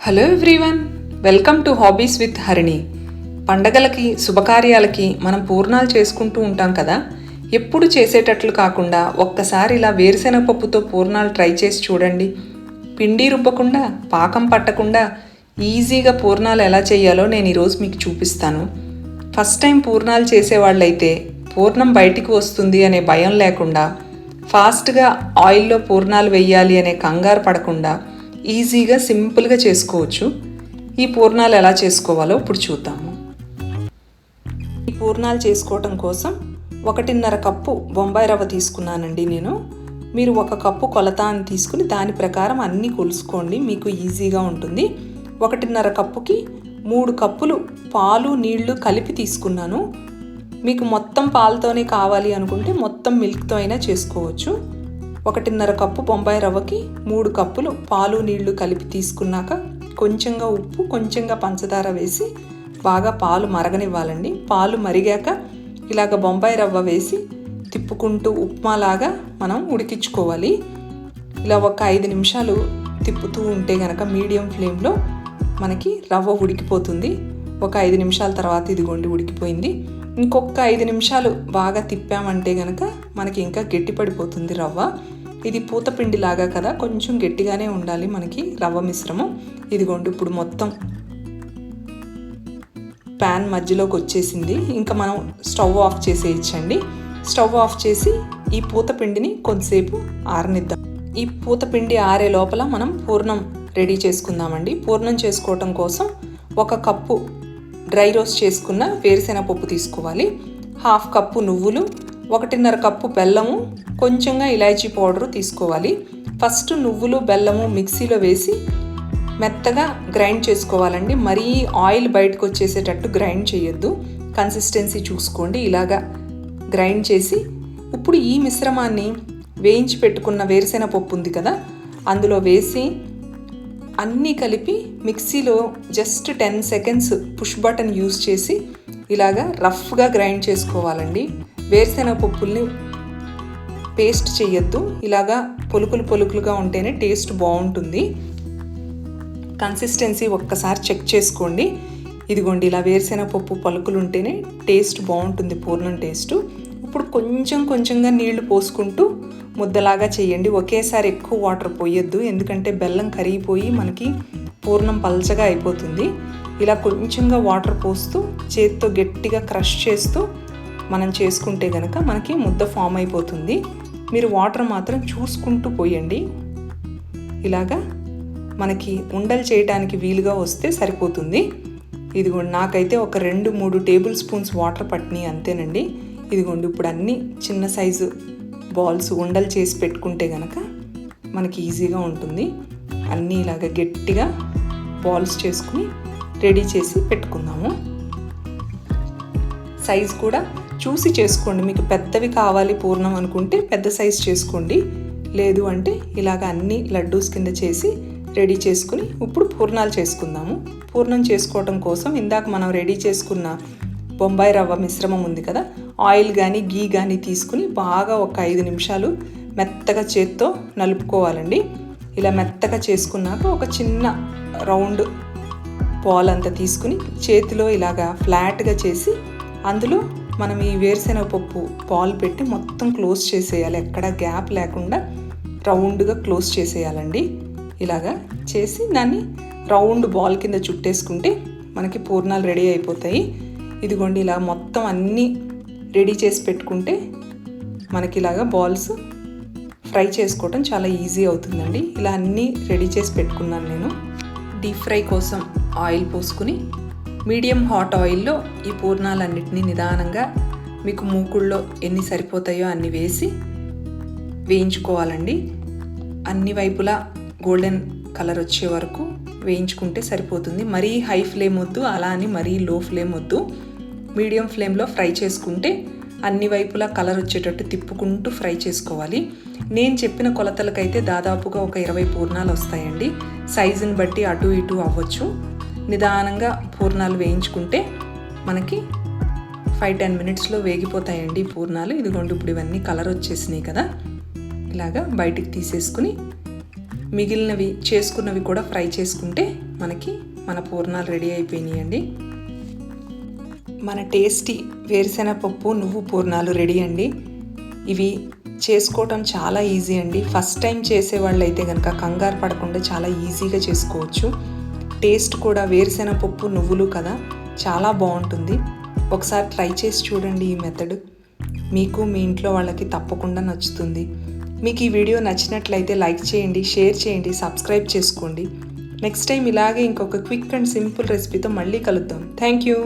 Hello everyone welcome to hobbies with Harini పండగలకి శుభకార్యాలకి మనం పూర్ణాలు చేసుకుంటూ ఉంటాం కదా? ఎప్పుడు చేసేటట్లు కాకుండా ఒక్కసారి ఇలా వేరుశెనగపప్పుతో పూర్ణాలు ట్రై చేసి చూడండి. పిండి రుబ్బకుండా పాకం పట్టకుండా ఈజీగా పూర్ణాలు ఎలా చేయాలో నేను ఈరోజు మీకు చూపిస్తాను. ఫస్ట్ టైం పూర్ణాలు చేసేవాళ్ళైతే పూర్ణం బయటికి వస్తుంది అనే భయం లేకుండా ఫాస్ట్గా ఆయిల్లో పూర్ణాలు వెయ్యాలి అనే కంగారు పడకుండా ఈజీగా సింపుల్గా చేసుకోవచ్చు. ఈ పూర్ణాలు ఎలా చేసుకోవాలో ఇప్పుడు చూద్దాము. ఈ పూర్ణాలు చేసుకోవటం కోసం ఒకటిన్నర కప్పు బొంబాయి రవ్వ తీసుకున్నానండి నేను. మీరు ఒక కప్పు కొలత అని తీసుకుని దాని ప్రకారం అన్నీ కొలుసుకోండి మీకు ఈజీగా ఉంటుంది. ఒకటిన్నర కప్పుకి మూడు కప్పులు పాలు నీళ్ళు కలిపి తీసుకున్నాను. మీకు మొత్తం పాలతోనే కావాలి అనుకుంటే మొత్తం మిల్క్తో అయినా చేసుకోవచ్చు. ఒకటిన్నర కప్పు బొంబాయి రవ్వకి మూడు కప్పులు పాలు నీళ్ళు కలిపి తీసుకున్నాక కొంచెంగా ఉప్పు కొంచెంగా పంచదార వేసి బాగా పాలు మరగనివ్వాలండి. పాలు మరిగాక ఇలాగ బొంబాయి రవ్వ వేసి తిప్పుకుంటూ ఉప్మాలాగా మనం ఉడికించుకోవాలి. ఇలా ఒక ఐదు నిమిషాలు తిప్పుతూ ఉంటే గనక మీడియం ఫ్లేమ్లో మనకి రవ్వ ఉడికిపోతుంది. ఒక ఐదు నిమిషాల తర్వాత ఇదిగోండి ఉడికిపోయింది. ఇంకొక ఐదు నిమిషాలు బాగా తిప్పామంటే గనక మనకి ఇంకా గట్టి పడిపోతుంది రవ్వ. ఇది పూతపిండి లాగా కదా కొంచెం గట్టిగానే ఉండాలి మనకి రవ్వ మిశ్రమం. ఇదిగోండి ఇప్పుడు మొత్తం ప్యాన్ మధ్యలోకి వచ్చేసింది. ఇంకా మనం స్టవ్ ఆఫ్ చేసేయచ్చండి. స్టవ్ ఆఫ్ చేసి ఈ పూతపిండిని కొంతసేపు ఆరనిద్దాం. ఈ పూతపిండి ఆరే లోపల మనం పూర్ణం రెడీ చేసుకుందామండి. పూర్ణం చేసుకోవటం కోసం ఒక కప్పు డ్రై రోస్ట్ చేసుకున్న వేరుశెనగ పప్పు తీసుకోవాలి. హాఫ్ కప్పు నువ్వులు ఒకటిన్నర కప్పు బెల్లము కొంచెంగా ఇలాచీ పౌడరు తీసుకోవాలి. ఫస్ట్ నువ్వులు బెల్లము మిక్సీలో వేసి మెత్తగా గ్రైండ్ చేసుకోవాలండి. మరీ ఆయిల్ బయటకు వచ్చేసేటట్టు గ్రైండ్ చేయొద్దు. కన్సిస్టెన్సీ చూసుకోండి. ఇలాగా గ్రైండ్ చేసి ఇప్పుడు ఈ మిశ్రమాన్ని వేయించి పెట్టుకున్న వేరుశెనగ పప్పు ఉంది కదా అందులో వేసి అన్నీ కలిపి మిక్సీలో just ten seconds push button use చేసి ఇలాగా రఫ్గా గ్రైండ్ చేసుకోవాలండి. వేరుశెనగ పప్పుల్ని పేస్ట్ చేయొద్దు. ఇలాగా పొలుకులు పొలుకులుగా ఉంటేనే టేస్ట్ బాగుంటుంది. కన్సిస్టెన్సీ ఒక్కసారి చెక్ చేసుకోండి. ఇదిగోండి ఇలా వేరుశెనగ పప్పు పలుకులు ఉంటేనే టేస్ట్ బాగుంటుంది పూర్ణం టేస్ట్ ఇప్పుడు కొంచెం కొంచెంగా నీళ్ళు పోసుకుంటూ ముద్దలాగా చేయండి. ఒకేసారి ఎక్కువ వాటర్ పోయొద్దు. ఎందుకంటే బెల్లం కరిగిపోయి మనకి పూర్ణం పల్చగా అయిపోతుంది. ఇలా కొంచెంగా వాటర్ పోస్తూ చేతితో గట్టిగా క్రష్ చేస్తూ మనం చేసుకుంటే కనుక మనకి ముద్ద ఫామ్ అయిపోతుంది. మీరు వాటర్ మాత్రం చూసుకుంటూ పోయండి. ఇలాగా మనకి ఉండలు చేయడానికి వీలుగా వస్తే సరిపోతుంది. ఇదిగోండి నాకైతే ఒక రెండు మూడు టేబుల్ స్పూన్స్ వాటర్ పట్టినాయి అంతేనండి. ఇదిగోండి ఇప్పుడు అన్నీ చిన్న సైజు బాల్స్ ఉండలు చేసి పెట్టుకుంటే కనుక మనకి ఈజీగా ఉంటుంది. అన్నీ ఇలాగ గట్టిగా బాల్స్ చేసుకుని రెడీ చేసి పెట్టుకుందాము. సైజ్ కూడా చూసి చేసుకోండి. మీకు పెద్దవి కావాలి పూర్ణం అనుకుంటే పెద్ద సైజ్ చేసుకోండి. లేదు అంటే ఇలాగ అన్ని లడ్డూస్ కింద చేసి రెడీ చేసుకుని ఇప్పుడు పూర్ణాలు చేసుకుందాము. పూర్ణం చేసుకోవటం కోసం ఇందాక మనం రెడీ చేసుకున్న బొంబాయి రవ్వ మిశ్రమం ఉంది కదా ఆయిల్ కానీ గీ కానీ తీసుకుని బాగా ఒక ఐదు నిమిషాలు మెత్తగా చేత్తో నలుపుకోవాలండి. ఇలా మెత్తగా చేసుకున్నాక ఒక చిన్న రౌండ్ పాల్ అంతా తీసుకుని చేతిలో ఇలాగా ఫ్లాట్గా చేసి అందులో మనం ఈ వేరుశెనగ పప్పు పాలు పెట్టి మొత్తం క్లోజ్ చేసేయాలి. ఎక్కడ గ్యాప్ లేకుండా రౌండ్గా క్లోజ్ చేసేయాలండి. ఇలాగా చేసి దాన్ని రౌండ్ బాల్ కింద చుట్టేసుకుంటే మనకి పూర్ణాలు రెడీ అయిపోతాయి. ఇదిగోండి ఇలా మొత్తం అన్నీ రెడీ చేసి పెట్టుకుంటే మనకి ఇలాగా బాల్స్ ఫ్రై చేసుకోవడం చాలా ఈజీ అవుతుందండి. ఇలా అన్నీ రెడీ చేసి పెట్టుకున్నాను నేను. డీప్ ఫ్రై కోసం ఆయిల్ పోసుకుని మీడియం హాట్ ఆయిల్లో ఈ పూర్ణాలన్నిటినీ నిదానంగా మీకు మూకుళ్ళలో ఎన్ని సరిపోతాయో అన్ని వేసి వేయించుకోవాలండి. అన్ని వైపులా గోల్డెన్ కలర్ వచ్చే వరకు వేయించుకుంటే సరిపోతుంది. మరీ హై ఫ్లేమ్ వద్దు అలా అని మరీ లో ఫ్లేమ్ వద్దు. మీడియం ఫ్లేమ్లో ఫ్రై చేసుకుంటే అన్ని వైపులా కలర్ వచ్చేటట్టు తిప్పుకుంటూ ఫ్రై చేసుకోవాలి. నేను చెప్పిన కొలతలకైతే దాదాపుగా ఒక ఇరవై పూర్ణాలు వస్తాయండి. సైజుని బట్టి అటు ఇటు అవ్వచ్చు. నిదానంగా పూర్ణాలు వేయించుకుంటే మనకి ఫైవ్ టెన్ మినిట్స్లో వేగిపోతాయండి పూర్ణాలు. ఇదిగోండి ఇప్పుడు ఇవన్నీ కలర్ వచ్చేసినాయి కదా. ఇలాగా బయటికి తీసేసుకుని మిగిలినవి చేసుకున్నవి కూడా ఫ్రై చేసుకుంటే మనకి మన పూర్ణాలు రెడీ అయిపోయినాయండి. మన టేస్టీ వేరుశెనగపప్పు నువ్వు పూర్ణాలు రెడీ అండి. ఇవి చేసుకోవటం చాలా ఈజీ అండి. ఫస్ట్ టైం చేసే వాళ్ళైతే కనుక కంగారు పడకుండా చాలా ఈజీగా చేసుకోవచ్చు. టేస్ట్ కూడా వేరుశెనగపప్పు నువ్వులు కదా చాలా బాగుంటుంది. ఒకసారి ట్రై చేసి చూడండి ఈ మెథడ్. మీకు మీ ఇంట్లో వాళ్ళకి తప్పకుండా నచ్చుతుంది. మీకు ఈ వీడియో నచ్చినట్లయితే లైక్ చేయండి షేర్ చేయండి సబ్స్క్రైబ్ చేసుకోండి. నెక్స్ట్ టైం ఇలాగే ఇంకొక క్విక్ అండ్ సింపుల్ రెసిపీతో మళ్ళీ కలుద్దాం. Thank you.